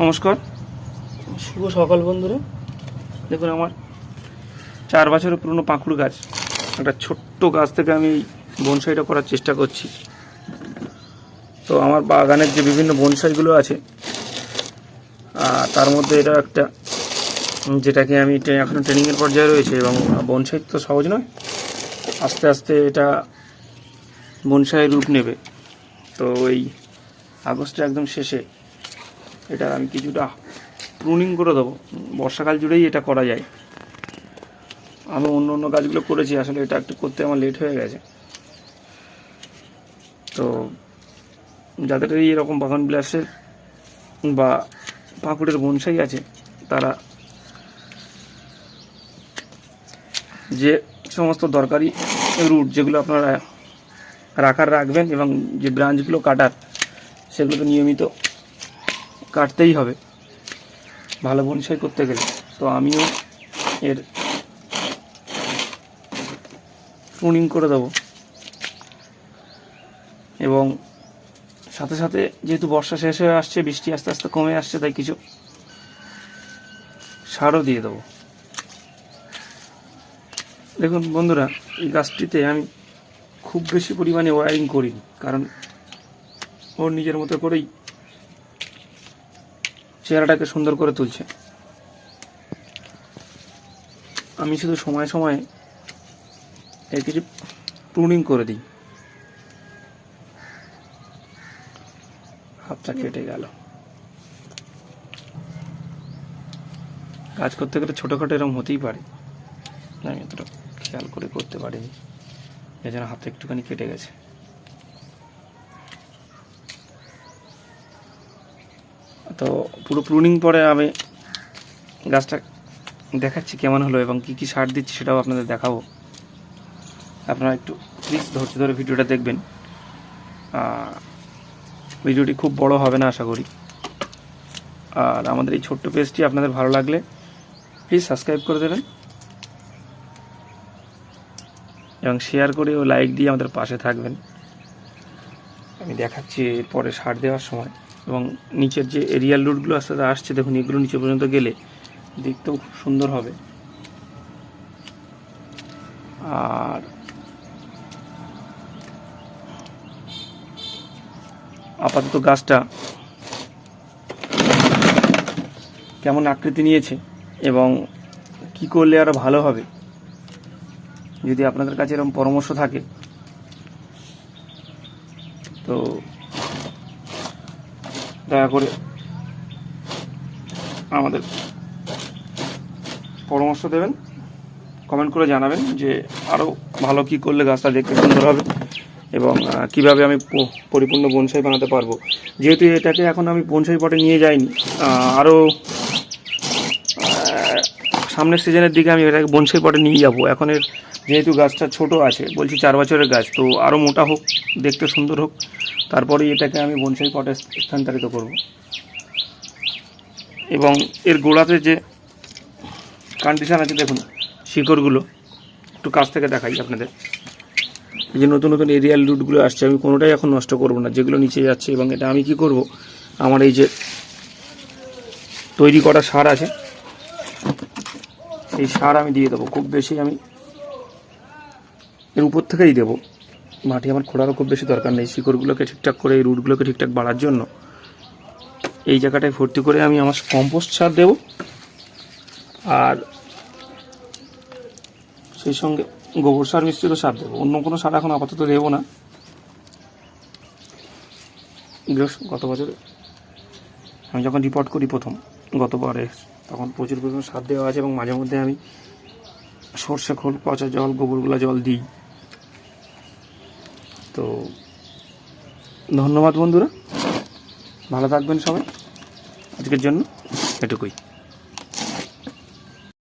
নমস্কার। শুভ সকাল বন্ধুরা। দেখুন আমার চার বছরের পুরনো পাঁকুড় গাছ। একটা ছোট্ট গাছ থেকে আমি এই বনসাইটা করার চেষ্টা করছি। তো আমার বাগানের যে বিভিন্ন বনসাইগুলো আছে তার মধ্যে এটা একটা যেটাকে আমি ট্রে- এখনও ট্রেনিংয়ের পর্যায়ে রয়েছে এবং বনসাই তো সহজ নয়। আস্তে আস্তে এটা বনসাইয়ের রূপ নেবে। তো ওই আগস্টের একদম শেষে এটা আমি কিছুটা প্রুনিং করে দেবো। বর্ষাকাল জুড়েই এটা করা যায়। আমি অন্য অন্য গাছগুলো করেছি, আসলে এটা একটু করতে আমার লেট হয়ে গেছে। তো যাদের এই এরকম বাগান বিলাসের বা পাকুড়ের বনসাই আছে, তারা যে সমস্ত দরকারি রুট যেগুলো আপনারা রাখার রাখবেন এবং যে ব্রাঞ্চগুলো কাটার সেগুলো তো নিয়মিত কাটতেই হবে। ভালো বনসাই করতে গেলে। তো আমিও এর প্রুনিং করে দেবো। এবং সাথে সাথে যেহেতু বর্ষা শেষ হয়ে আসছে, বৃষ্টি আস্তে আস্তে কমে আসছে, তাই কিছু সারও দিয়ে দেবো। দেখুন বন্ধুরা, এই গাছটিতে আমি খুব বেশি পরিমাণে ওয়ারিং করিনি, কারণ ওর নিজের মতো করেই চেহারাটাকে সুন্দর করে তুলছে। আমি শুধু সময় সময় এর কিছু প্রুনিং করে দিই। হাতটা কেটে গেল। কাজ করতে গেলে ছোটোখাটো এরকম হতেই পারে। আমি এতটা খেয়াল করে করতে পারিনি। এই জন্য হাতটা একটুখানি কেটে গেছে। তো পুরো প্রুনিং পরে আমি গাছটা দেখাচ্ছি কেমন হলো এবং কি কি সার দিচ্ছি সেটাও আপনাদের দেখাবো। আপনারা একটু প্লিজ ধরতে ধরে ভিডিওটা দেখবেন। ভিডিওটি খুব বড় হবে না আশা করি। আর আমাদের এই ছোট্ট পেজটি আপনাদের ভালো লাগলে প্লিজ সাবস্ক্রাইব করে দেবেন এবং শেয়ার করে ও লাইক দিয়ে আমাদের পাশে থাকবেন। আমি দেখাচ্ছি পরে সার দেওয়ার সময়। এবং নিচের যে এরিয়াল রুটগুলো আস্তে আস্তে আসছে, দেখুন এগুলো নিচে পর্যন্ত গেলে দেখতেও খুব সুন্দর হবে। আর আপাতত গাছটা কেমন আকৃতি নিয়েছে এবং কি করলে আরও ভালো হবে, যদি আপনাদের কাছে এরকম পরামর্শ থাকে, তো দয়া করে আমাদের পরামর্শ দেবেন কমেন্ট করে জানাবেন যে আরও ভালো কি করলে গাছটা দেখতে সুন্দর হবে এবং কীভাবে আমি পরিপূর্ণ বনসাই বানাতে পারব। যেহেতু এটাকে এখন আমি বনসাই পটে নিয়ে যাইনি আরও সামনের সিজনের দিকে আমি এটাকে বনসাই পটে নিয়ে যাব। এখন এর যেহেতু গাছটা ছোট আছে, বলছি চার বছরের গাছ, তো আরও মোটা হোক, দেখতে সুন্দর হোক। তারপরেই এটাকে আমি বনসাই পটে স্থানান্তরিত করব। এবং এর গোড়াতে যে কন্ডিশন আছে, দেখুন, শিকড়গুলো, একটু কাছ থেকে দেখাই আপনাদের। এই যে নতুন নতুন এরিয়াল রুটগুলো আসছে, আমি কোনোটাই এখন নষ্ট করব না, যেগুলো নিচে যাচ্ছে, এবং এটা আমি কি করব, আমার এই যে তৈরি করা সার আছে, এই সার আমি দিয়ে দেবো, খুব বেশি আমি এর উপর থেকেই দেবো। মাটি আমার খোঁড়ারও খুব বেশি দরকার নেই। শিকড়গুলোকে ঠিকঠাক করে, এই রুটগুলোকে ঠিকঠাক বাড়ার জন্য এই জায়গাটায় ভর্তি করে আমি আমার কম্পোস্ট সার দেব। আর সেই সঙ্গে গোবর সার মিশ্রিত সার দেবো। অন্য কোনো সার এখন আপাতত দেবো না। গত বছর আমি যখন রিপোর্ট করি প্রথম, গতবারে, তখন প্রচুর পরিমাণ সার দেওয়া আছে এবং মাঝে মধ্যে আমি সর্ষে খোল, পচা জল, গোবরগুলা জল দিই। তো ধন্যবাদ বন্ধুরা। ভালো থাকবেন সবাই। আজকের জন্য এটুকুই।